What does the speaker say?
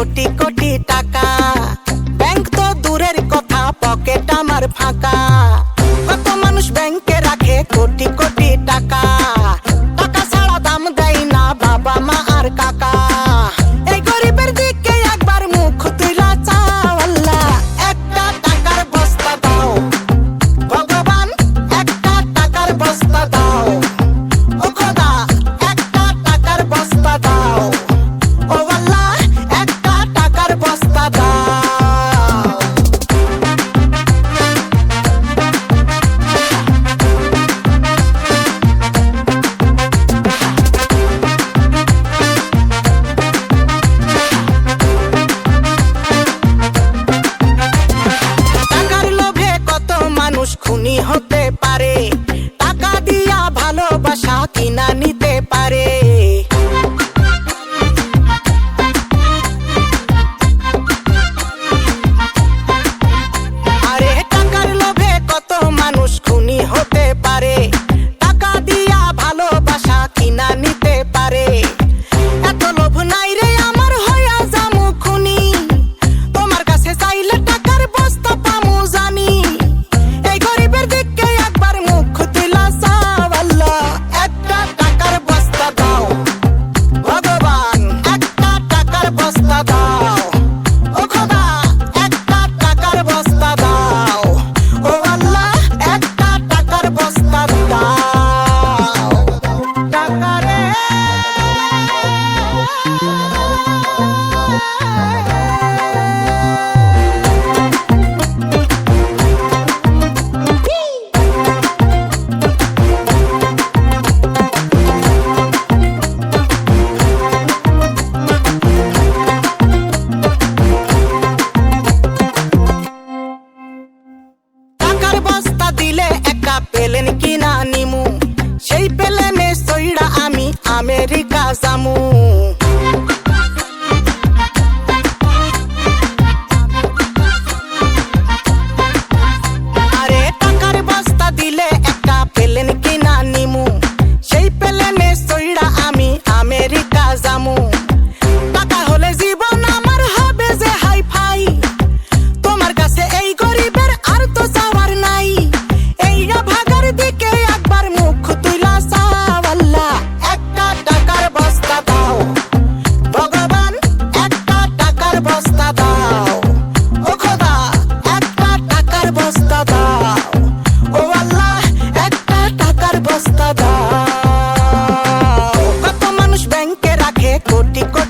কোটি কোটি টাকা। ব্যাংক তো দূরের কথা পকেট আমার ফাঁকা। party. casa, amor. Crore crore